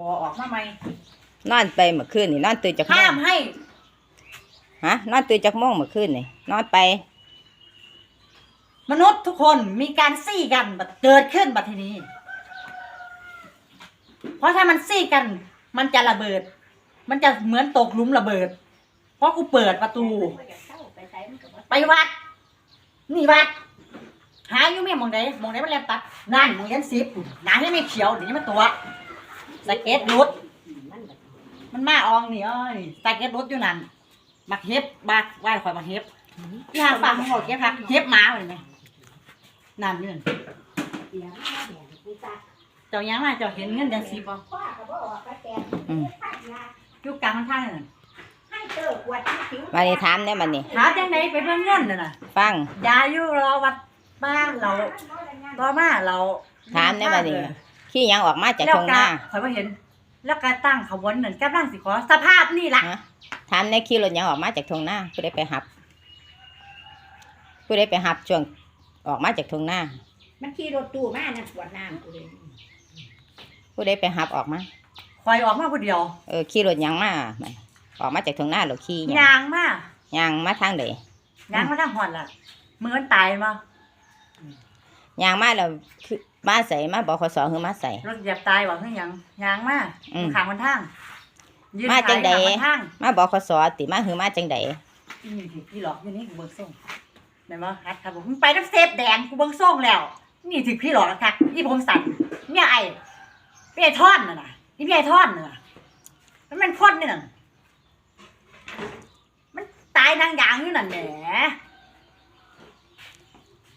บ่ออกมาใหม่นอนไปเมื่อคืนนี่นอนตื่นจากโมห้างมให้ฮะนอนตื่นจากโมงเมื่อคืนนี่นอนไป มนุษย์ทุกคนมีการซี่กันบัดเกิดขึ้นบัดทีนี้ เพราะถ้ามันซี่กัน มันจะระเบิด มันจะเหมือนตกหลุมระเบิด เพราะกูเปิดประตู ไปวัด นี่วัด หาอยู่แม่หมองไหนมองไหนมันแลมตัดนั่นมองยันสิบหนาให้ไม่เขียวเดี๋ยวนี้มันตัว สเก็ตรุด มันมาอองนี่อ้อยสเก็ตรุดอยู่นั่นมักเฮ็บบักไหว้ข่อยมักเฮ็บที่หางฟังหมดเก็บพักเฮ็บหมาเลยไหมนั่นอยู่นั่นเจ้ายังมาเจ้าเห็นเงินเดือนสิบบ่อืมอยู่กลางทางนั่นมานี่ถามเนี่ยมันนี่หาจังไหนไปเบิ่งเงินนั่นน่ะฟังยาอยู่รอวัดบ้านเรารอมาเราถามเนี่ยมันนี่ ขี้หยังออกมาจากแล้วทงหก็น้าข่อยบ่เห็น แล้วก็ตั้งขบวนนั่นกำลังสิขอสภาพนี่ล่ะ ฮะถามในขี้รถหยังออกมาจากทงหน้าผู้ใดไปหับ ผู้ใดไปหับช่วงออกมาจากทงหน้า มันขี่รถตู้มานะปวดน้ำกูเลยผู้ใดไปหับออกมาข่อยออกมาผู้เดียวเออขี่รถหยังมามันออกมาจากทงหน้าหรือขี่หยังยางมาหยังมาทางใดยางมาทางหอดล่ะมือมันตายมา หยังมาแล้วคือ มาใส่มาบอกขอสอคือมาใส่ รถเหยียบตายว่าคือหยังยางมาอืม ขางมันทางยืนมาจังใด ขายขางมันทางมาบอกขอสอติมาคือมาจังใดนี่สิพี่หลอกอยู่นี่กูเบิ่งส่งแม่นบ่ฮัดครับผมมึงไปน้ำเซฟแดงกูเบิ่งส่งแล้ว นี่ถึงพี่หลอกคักอีผมสั่นเมียไอ้พี่ไอ้ท่อนน่ะน่ะนี่พี่ไอ้ท่อนน่ะน่ะมันมันพ่นนี่น่ะมันตายนางยางอยู่นั่นแหม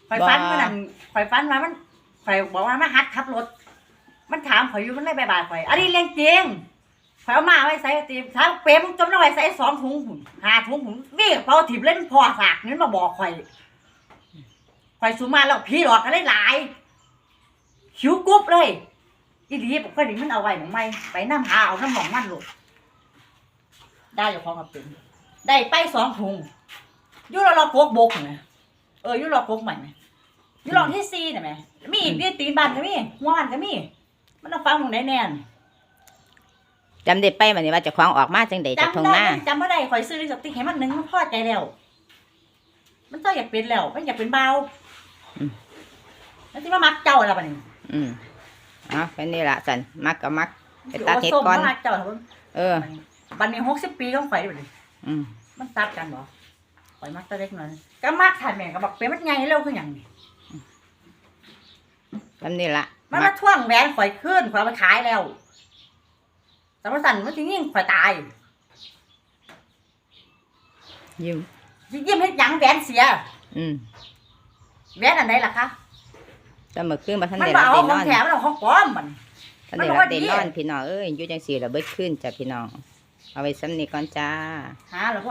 ข่อยฟันมันนั่นข่อยฟันมามัน ข่อยบอกว่ามาฮัดขับรถ มันถามข่อยอยู่มันเลยบายบายข่อย อันนี้เรื่องจริงข่อยเอามาไว้ใส่ตีถามเปรมจมน้องไว้ใส่สองถุงหุ่นห้าถุงหุ่นวิ่งเผาถิ่มเล่นพอสากนี่มาบอกข่อยข่อยสูมาแล้วพี่หลอกกันเลยหลายคิ้วกรุ๊บเลยอีดีบอกว่านี่มันเอาไว้หมองไม่ไปน้ำหาเอาน้ำหมองมันลูกได้อยู่พร้อมกับเป็นได้ไปสองถุงยุ่รอรอกกบกไหมเออยุ่รอกกใหม่ไหม อยุ่รอที่ซีน่ะไหมมีอีกที่ตีนบันก็มีหัวมันก็มี มันต้องฟังมึงได้แน่นจำได้ไปมันนี่ว่าเจะคล้าของออกมาจังใดจากทงจำหได้น้าจำไม่ได้ข่อยซื้อสติ๊กให้มันหนึ่งมันพอใจแล้ว มันต้องอยากเป็นแล้ว มันอยากเป็นเบาแล้วที่ว่ามักเจ้าอะไรบ้านี่อืมเอาเป็นนี่ละสันมักก็มัก ไปสิตัดเห็ดส้มก่อนมามักเจ้าเหรอเออ บันนี้หกสิบปีต้องข่อยแบบนี้อืมมันตัดกันบ่ข่อยมักตัวเล็กหน่อยก็มักถ่ายแม่ก็บอกเป็นมันไงเร็วขึ้นอหย่างนี้ จำนี่ละมันมัมากท่วงแหวนข่อยขึ้นข่อยเอาไปขายแล้วแต่ว่าสั่นมันจริงๆข่อยตายยิ้มยิ้มให้หยังแหวนเสีย อืมแหวนอันไหนล่ะคะแต่เมื่อคืนมาทันมันเดบ่รับเอาได้ขนองอนแถมมันเอาของปลอมมันทันเดมันบอกรับว่าได้ดีนอนพี่น้องเอ้ยอยู่จังสี่ระเบิดขึ้นจ้ะพี่น้อง เอาไว้ซ้ำนี้ก่อนจ้าหาแล้ว